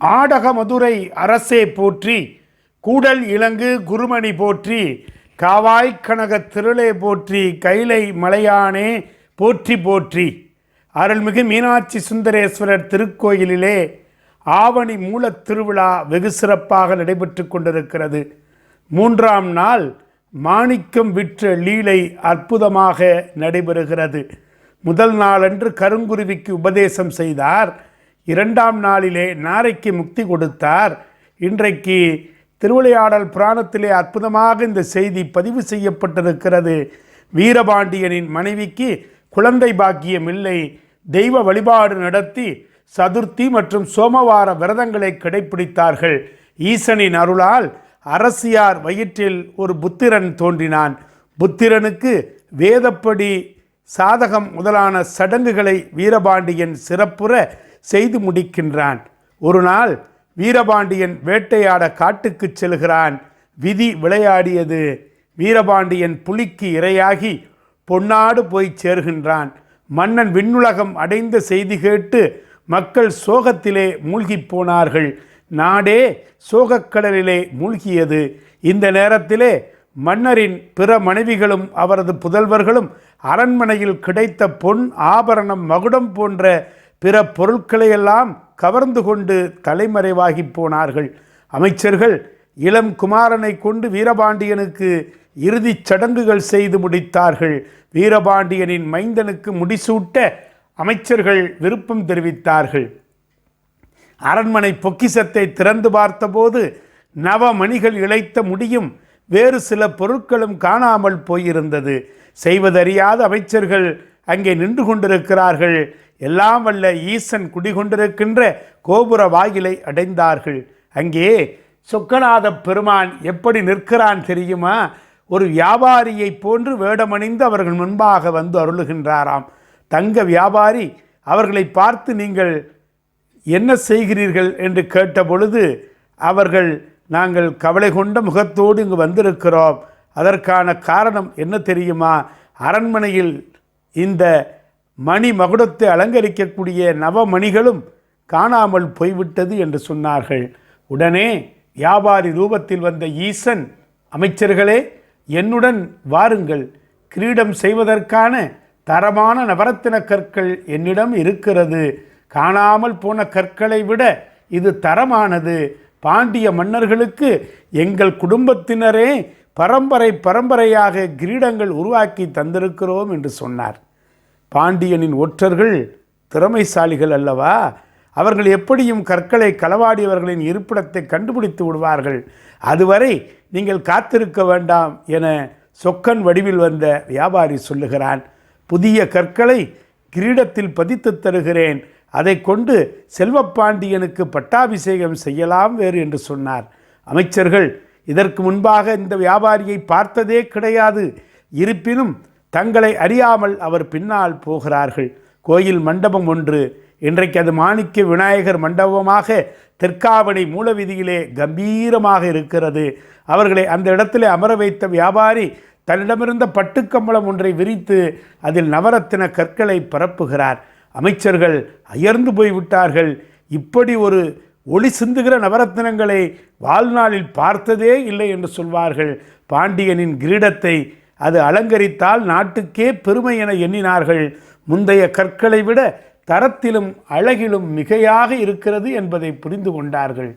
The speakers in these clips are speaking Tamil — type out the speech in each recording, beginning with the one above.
ஆடக மதுரை அரசே போற்றி கூடல் இலங்கு குருமணி போற்றி காவாய் கனக திருளே போற்றி கைலை மலையானே போற்றி போற்றி. அருள்மிகு மீனாட்சி சுந்தரேஸ்வரர் திருக்கோயிலிலே ஆவணி மூலத் திருவிழா வெகு சிறப்பாக நடைபெற்று கொண்டிருக்கிறது. மூன்றாம் நாள் மாணிக்கம் விற்ற லீலை அற்புதமாக நடைபெறுகிறது. முதல் நாளன்று கருங்குருவிக்கு உபதேசம் செய்தார். இரண்டாம் நாளிலே நாரைக்கு முக்தி கொடுத்தார். இன்றைக்கு திருவிளையாடல் புராணத்திலே அற்புதமாக இந்த செய்தி பதிவு செய்யப்பட்டிருக்கிறது. வீரபாண்டியனின் மனைவிக்கு குழந்தை பாக்கியம் இல்லை. தெய்வ வழிபாடு நடத்தி சதுர்த்தி மற்றும் சோமவார விரதங்களை கடைபிடித்தார்கள். ஈசனின் அருளால் அரசியார் வயிற்றில் ஒரு புத்திரன் தோன்றினான். புத்திரனுக்கு வேதப்படி சாதகம் முதலான சடங்குகளை வீரபாண்டியன் சிறப்புற செய்து முடிக்கின்றான். ஒரு நாள் வீரபாண்டியன் வேட்டையாட காட்டுக்குச் செல்கிறான். விதி விளையாடியது. வீரபாண்டியன் புலிக்கு இரையாகி பொன்னாடு போய் சேர்கின்றான். மன்னன் விண்ணுலகம் அடைந்த செய்தி கேட்டு மக்கள் சோகத்திலே மூழ்கிப் போனார்கள். நாடே சோகக்கடலிலே மூழ்கியது. இந்த நேரத்திலே மன்னரின் பிற மனைவிகளும் அவரது புதல்வர்களும் அரண்மனையில் கிடைத்த பொன் ஆபரணம் மகுடம் போன்ற பிற பொருட்களையெல்லாம் கவர்ந்து கொண்டு தலைமறைவாகி போனார்கள். அமைச்சர்கள் இளம் குமாரனை கொண்டு வீரபாண்டியனுக்கு இறுதிச் சடங்குகள் செய்து முடித்தார்கள். வீரபாண்டியனின் மைந்தனுக்கு முடிசூட்ட அமைச்சர்கள் விருப்பம் தெரிவித்தார்கள். அரண்மனை பொக்கிசத்தை திறந்து பார்த்தபோது நவமணிகள் இழைத்த முடியும் வேறு சில பொருட்களும் காணாமல் போயிருந்தது. செய்வதறியாத அமைச்சர்கள் அங்கே நின்று கொண்டிருக்கிறார்கள். எல்லாம் வல்ல ஈசன் குடிகொண்டிருக்கின்ற கோபுர வாயிலை அடைந்தார்கள். அங்கே சொக்கநாத பெருமான் எப்படி நிற்கிறான் தெரியுமா? ஒரு வியாபாரியைப் போன்று வேடமணிந்து அவர்கள் முன்பாக வந்து அருளுகின்றாராம். தங்க வியாபாரி அவர்களை பார்த்து நீங்கள் என்ன செய்கிறீர்கள் என்று கேட்ட பொழுது அவர்கள் நாங்கள் கவலை கொண்ட முகத்தோடு இங்கு வந்திருக்கிறோம். அதற்கான காரணம் என்ன தெரியுமா? அரண்மனையில் இந்த மணி மகுடத்தை அலங்கரிக்கக்கூடிய நவமணிகளும் காணாமல் போய்விட்டது என்று சொன்னார்கள். உடனே வியாபாரி ரூபத்தில் வந்த ஈசன் அமைச்சர்களே என்னுடன் வாருங்கள். கிரீடம் செய்வதற்கான தரமான நவரத்தின கற்கள் என்னிடம் இருக்கிறது. காணாமல் போன கற்களை விட இது தரமானது. பாண்டிய மன்னர்களுக்கு எங்கள் குடும்பத்தினரே பரம்பரை பரம்பரையாக கிரீடங்கள் உருவாக்கி தந்திருக்கிறோம் என்று சொன்னார். பாண்டியனின் ஒற்றர்கள் திறமைசாலிகள் அல்லவா? அவர்கள் எப்படியும் கற்களை களவாடியவர்களின் இருப்பிடத்தை கண்டுபிடித்து விடுவார்கள். அதுவரை நீங்கள் காத்திருக்க வேண்டாம் என சொக்கன் வடிவில் வந்த வியாபாரி சொல்லுகிறான். புதிய கற்களை கிரீடத்தில் பதித்து தருகிறேன். அதை கொண்டு செல்வப்பாண்டியனுக்கு பட்டாபிஷேகம் செய்யலாம் வேறு என்று சொன்னார். அமைச்சர்கள் இதற்கு முன்பாக இந்த வியாபாரியை பார்த்ததே கிடையாது. இருப்பினும் தங்களை அறியாமல் அவர் பின்னால் போகிறார்கள். கோயில் மண்டபம் ஒன்று. இன்றைக்கு அது மாணிக்க விநாயகர் மண்டபமாக தெற்காவணி மூலவீதியிலே கம்பீரமாக இருக்கிறது. அவர்களை அந்த இடத்திலே அமர வைத்த வியாபாரி தன்னிடமிருந்த பட்டுக்கம்பளம் ஒன்றை விரித்து அதில் நவரத்தின கற்களை பரப்புகிறார். அமைச்சர்கள் அயர்ந்து போய்விட்டார்கள். இப்படி ஒரு ஒளி சிந்துகிற நவரத்தினங்களை வாழ்நாளில் பார்த்ததே இல்லை என்று சொல்வார்கள். பாண்டியனின் கிரீடத்தை அது அலங்கரித்தால் நாட்டுக்கே பெருமை என எண்ணினார்கள். முந்தைய கற்களை விட தரத்திலும் அழகிலும் மிகையாக இருக்கிறது என்பதை புரிந்து கொண்டார்கள்.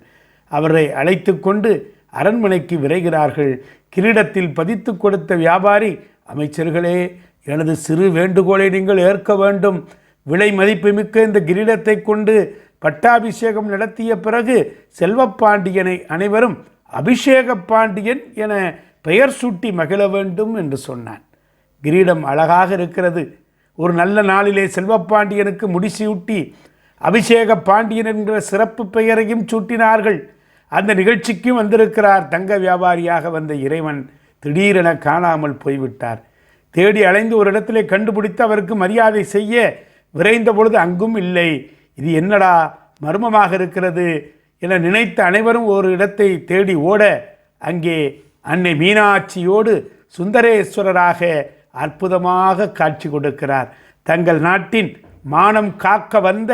அவரை அழைத்து கொண்டு அரண்மனைக்கு விரைகிறார்கள். கிரீடத்தில் பதித்து கொடுத்த வியாபாரி அமைச்சர்களே எனது சிறு வேண்டுகோளை நீங்கள் ஏற்க வேண்டும். விலை மதிப்புமிக்க இந்த கிரீடத்தை கொண்டு பட்டாபிஷேகம் நடத்திய பிறகு செல்வப்பாண்டியனை அனைவரும் அபிஷேக பாண்டியன் என பெயர் சூட்டி மகிழ வேண்டும் என்று சொன்னான். கிரீடம் அழகாக இருக்கிறது. ஒரு நல்ல நாளிலே செல்வப்பாண்டியனுக்கு முடிசூட்டி அபிஷேக பாண்டியன் என்கிற சிறப்பு பெயரையும் சூட்டினார்கள். அந்த நிகழ்ச்சிக்கும் வந்திருக்கிறார் தங்க வியாபாரியாக வந்த இறைவன் திடீரென காணாமல் போய்விட்டார். தேடி அலைந்து ஒரு இடத்திலே கண்டுபிடித்து அவருக்கு மரியாதை செய்ய விரைந்த பொழுது அங்கும் இல்லை. இது என்னடா மர்மமாக இருக்கிறது என நினைத்த அனைவரும் ஒரு இடத்தை தேடி ஓட அங்கே அன்னை மீனாட்சியோடு சுந்தரேஸ்வரராக அற்புதமாக காட்சி கொடுக்கிறார். தங்கள் நாட்டின் மானம் காக்க வந்த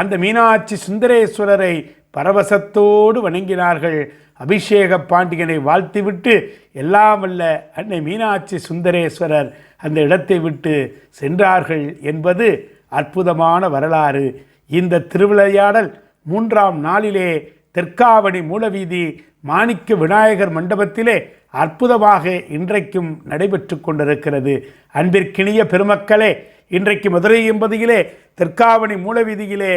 அந்த மீனாட்சி சுந்தரேஸ்வரரை பரவசத்தோடு வணங்கினார்கள். அபிஷேக பாண்டியனை வாழ்த்திவிட்டு எல்லாம் அல்ல அன்னை மீனாட்சி சுந்தரேஸ்வரர் அந்த இடத்தை விட்டு சென்றார்கள் என்பது அற்புதமான வரலாறு. இந்த திருவிளையாடல் மூன்றாம் நாளிலே தெற்காவணி மூலவீதி மாணிக்க விநாயகர் மண்டபத்திலே அற்புதமாக இன்றைக்கும் நடைபெற்று கொண்டிருக்கிறது. அன்பிற்கினிய பெருமக்களே இன்றைக்கு மதுரை எம்பதியிலே தெற்காவணி மூலவீதியிலே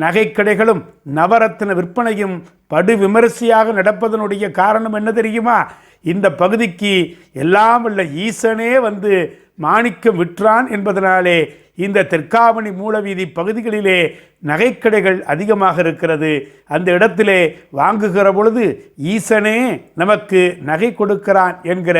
நகைக்கடைகளும் நவரத்தின விற்பனையும் படு விமரிசையாக நடப்பதனுடைய காரணம் என்ன தெரியுமா? இந்த பகுதிக்கு எல்லாம் உள்ள ஈசனே வந்து மாணிக்கம் விற்றான் என்பதனாலே இந்த தெற்காவணி மூலவீதி பகுதிகளிலே நகைக்கடைகள் அதிகமாக இருக்கிறது. அந்த இடத்திலே வாங்குகிற பொழுது ஈசனே நமக்கு நகை கொடுக்கிறான் என்கிற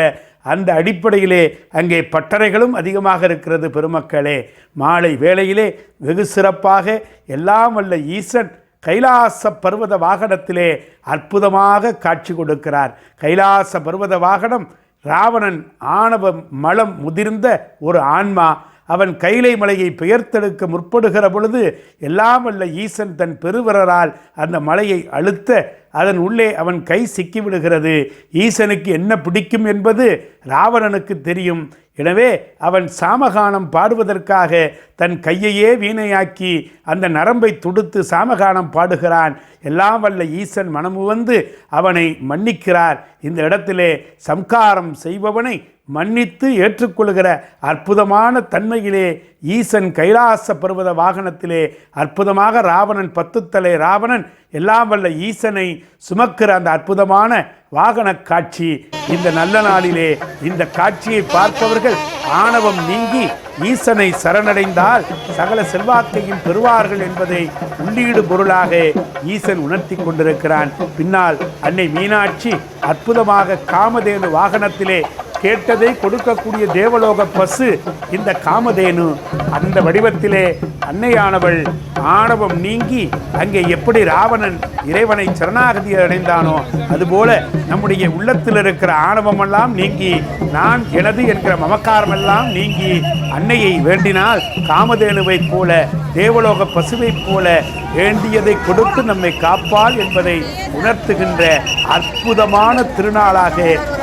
அந்த அடிப்படையிலே அங்கே பட்டறைகளும் அதிகமாக இருக்கிறது பெருமக்களே. மாலை வேளையிலே வெகு சிறப்பாக எல்லாம் வல்ல ஈசன் கைலாச பர்வத வாகனத்திலே அற்புதமாக காட்சி கொடுக்கிறார். கைலாச பர்வத வாகனம் ராவணன் ஆணவ மலம் முதிர்ந்த ஒரு ஆன்மா. அவன் கைலை மலையை பெயர்த்தெடுக்க முற்படுகிற பொழுது எல்லாம் வல்ல ஈசன் தன் பெருவரரால் அந்த மலையை அழுத்த அதன் உள்ளே அவன் கை சிக்கிவிடுகிறது. ஈசனுக்கு என்ன பிடிக்கும் என்பது ராவணனுக்கு தெரியும். எனவே அவன் சாமகானம் பாடுவதற்காக தன் கையையே வீணையாக்கி அந்த நரம்பை துடுத்து சாமகானம் பாடுகிறான். எல்லாம் வல்ல ஈசன் மனமு வந்து அவனை மன்னிக்கிறார். இந்த இடத்திலே சம்காரம் செய்பவனை மன்னித்து ஏற்றுக்கொள்கிற அற்புதமான தன்மையிலே ஈசன் கைலாச பருவத வாகனத்திலே அற்புதமாக ராவணன் பத்துத்தலை ராவணன் எல்லாம் வல்ல ஈசனை சுமக்கிற அந்த அற்புதமான வாகன காட்சி இந்த நல்ல நாளிலே இந்த காட்சியை பார்ப்பவர்கள் ஆணவம் நீங்கி ஈசனை சரணடைந்தால் சகல செல்வாக்கையும் பெறுவார்கள் என்பதை உள்ளீடு பொருளாக ஈசன் உணர்த்தி கொண்டிருக்கிறான். பின்னால் அன்னை மீனாட்சி அற்புதமாக காமதேனு வாகனத்திலே கேட்டதை கொடுக்கக்கூடிய தேவலோக பசு இந்த காமதேனு. அந்த வடிவத்திலே அன்னையானவள் ஆணவம் நீங்கி அங்கே எப்படி ராவணன் இறைவனை சரணாகதி அடைந்தானோ அதுபோல நம்முடைய உள்ளத்தில் இருக்கிற ஆணவமெல்லாம் நீங்கி நான் எனது என்கிற மமக்காரமெல்லாம் நீங்கி அன்னையை வேண்டினால் காமதேனுவைப் போல தேவலோக பசுவைப் போல வேண்டியதை கொடுத்து நம்மை காப்பாள் என்பதை உணர்த்துகின்ற அற்புதமான திருநாளாக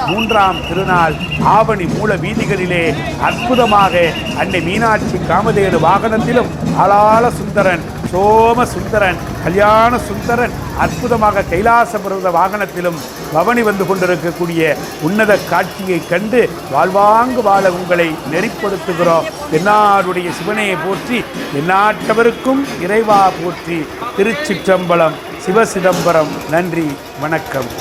மூன்றாம் திருநாள் ஆவணி மூல வீதிகளிலே அற்புதமாக அன்னை மீனாட்சி காமதேனு வாகனத்திலும் ஆளாள சுந்தரன் சோம சுந்தரன் கல்யாண சுந்தரன் அற்புதமாக கைலாச பருவத வாகனத்திலும் பவனி வந்து கொண்டிருக்கக்கூடிய உன்னத காட்சியை கண்டு வாழ்வாங்கு வாழ உங்களை நெறிப்படுத்துகிறோம். என்னாருடைய சிவனையை போற்றி எந்நாட்டவருக்கும் இறைவா போற்றி திருச்சிற்றம்பலம் சிவசிதம்பரம். நன்றி வணக்கம்.